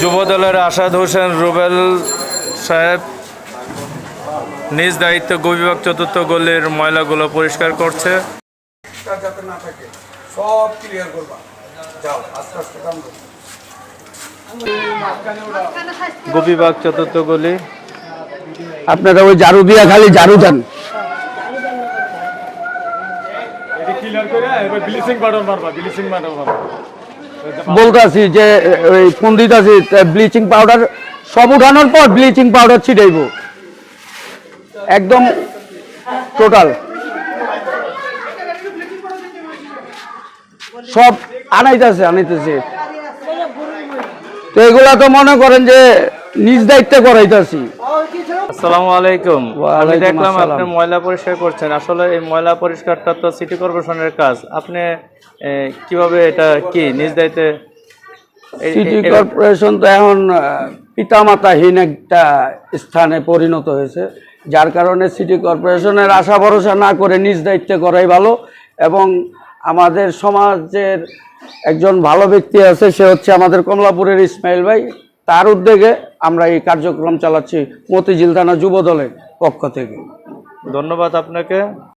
যুবদলের আসাদ হোসেন রুবেল সাহেব নিজ দায়িত্ব গোবিবাগ চতুর্থ গলির ময়লাগুলো পরিষ্কার করছে। তা যাতে না থাকে সব ক্লিয়ার করবা। যাও আস্তে আস্তে কাম গোপীবাগ চতুর্থ গলি। আপনারা ওই ঝাড়ু দিয়া খালি ঝাড়ু দেন। বলতে আছি যে, ওই পন্ডিত দিতেছি ব্লিচিং পাউডার সব উঠানোর পর ব্লিচিং পাউডার ছিটাইব। একদম টোটাল। সব আনাইতেছে আনাইতেছে তো এগুলা তো মনে করেন যে নিজ দায়িত্বে করাইতেছি আসসালামু আলাইকুম। আমি দেখলাম আপনি ময়লা পরিষ্কার করছেন। আসলে এই ময়লা পরিষ্কারটা তো সিটি কর্পোরেশনের কাজ। আপনি কীভাবে এটা কি নিজ দায়িত্বে সিটি কর্পোরেশন তো এখন পিতামাতাহীন একটা স্থানে পরিণত হয়েছে। যার কারণে সিটি কর্পোরেশনের আশা ভরসা না করে নিজ দায়িত্বে করাই ভালো এবং আমাদের সমাজের একজন ভালো ব্যক্তি আছে সে হচ্ছে আমাদের কমলাপুরের ইসমাইল ভাই। তার উদ্যোগে আমরা এই কার্যক্রম চালাচ্ছি মতিঝিল থানা যুব দলের পক্ষ থেকে। ধন্যবাদ আপনাকে।